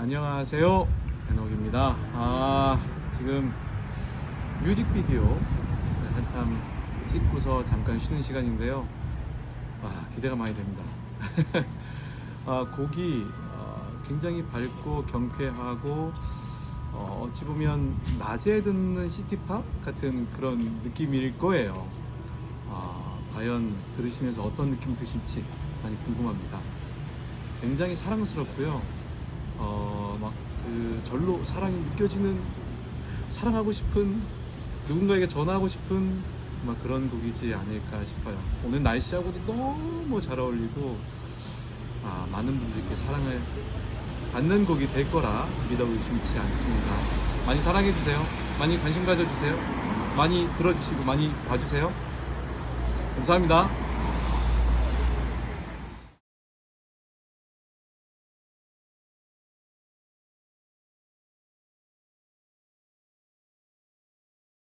안녕하세요. 현옥입니다. 아, 지금 뮤직비디오 한참 찍고서 잠깐 쉬는 시간인데요. 아, 기대가 많이 됩니다. 아, 곡이 어, 굉장히 밝고 경쾌하고 어, 어찌 보면 낮에 듣는 시티팝 같은 그런 느낌일 거예요. 아, 과연 들으시면서 어떤 느낌 드실지 많이 궁금합니다. 굉장히 사랑스럽고요. 어, 막그 절로 사랑이 느껴지는 사랑하고 싶은 누군가에게 전하고 싶은 막 그런 곡이지 않을까 싶어요. 오늘 날씨하고도 너무 잘 어울리고 아, 많은 분들께 사랑을 받는 곡이 될 거라 믿어 의심치 않습니다. 많이 사랑해 주세요. 많이 관심 가져 주세요. 많이 들어 주시고 많이 봐 주세요. 감사합니다.